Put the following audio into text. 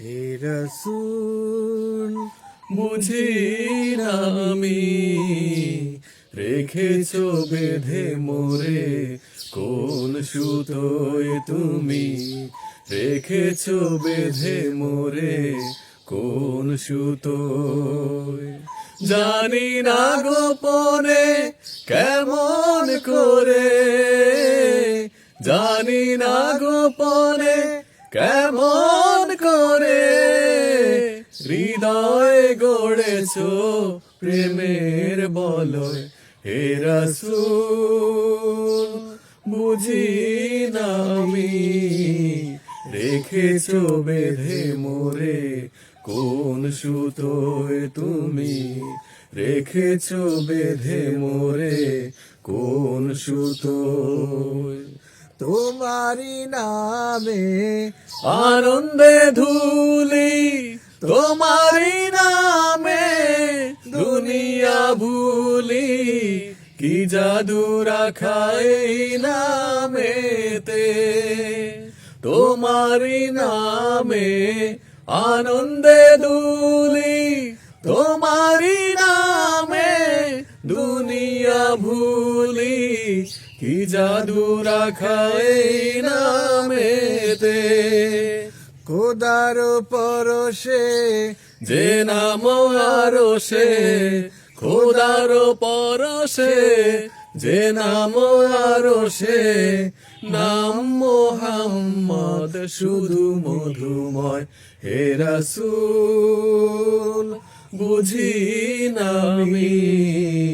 হে রসুল বুঝি না আমি। রেখেছ বেঁধে মোরে কোন সুতোয় তুমি? রেখেছ বেঁধে মোরে কোন সুতোয়? জানি না গোপনে কেমন করে। জানি না গোপনে কেমন করে হৃদয় গড়েছ প্রেমের বলয়। হে রসুল বুঝি না আমি রেখেছ বেঁধে মোরে। কোন সুতোয় তুমি রেখেছ বেঁধে মোরে? কোন সুতোয় তোমারি নামে আনন্দে ধুলি তোমারি নামে দুনিয়া ভুলি, কি জাদু রাখাই নামেতে? তোমারি নামে আনন্দে দুলি তোমারি নামে দুনিয়া ভুলি কি জাদু রাখাই নামেতে? খোদার পরশে, যে নাম আরও সে খোদার পরশে, যে নাম আরও সে নাম মোহাম্মদ শুধু মধুময়। হে রাসূল, বুঝি নামি